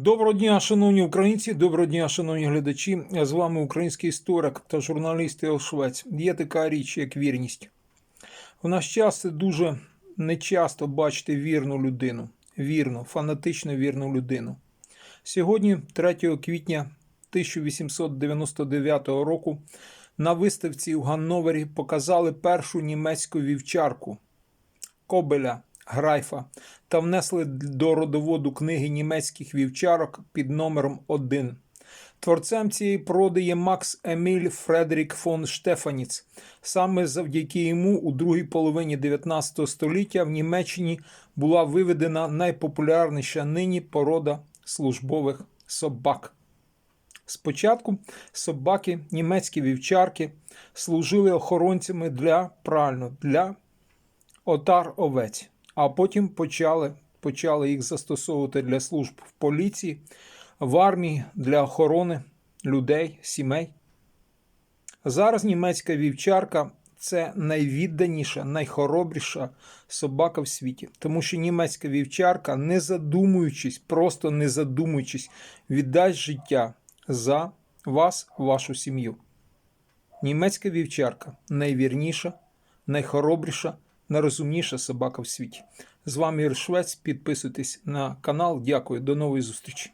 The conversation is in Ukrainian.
Доброго дня, шановні українці, доброго дня, шановні глядачі. З вами український історик та журналіст Іл Швець. Є така річ, як вірність. В наш час це дуже нечасто бачити вірну людину, вірну, фанатично вірну людину. Сьогодні, 3 квітня 1899 року, на виставці в Ганновері показали першу німецьку вівчарку Кобеля Грайфа та внесли до родоводу книги німецьких вівчарок під номером 1. Творцем цієї породи є Макс Еміль Фредерік фон Штефаніц. Саме завдяки йому у другій половині 19 століття в Німеччині була виведена найпопулярніша нині порода службових собак. Спочатку собаки, німецькі вівчарки, служили охоронцями для правильно, для отар овець, а потім почали, почали їх застосовувати для служб в поліції, в армії для охорони людей, сімей. Зараз німецька вівчарка це найвідданіша, найхоробріша собака в світі, тому що німецька вівчарка, не задумуючись, просто не задумуючись, віддасть життя за вас, вашу сім'ю. Німецька вівчарка найвірніша, найхоробріша, найрозумніша собака в світі. З вами Ір. Підписуйтесь на канал. Дякую. До нової зустрічі.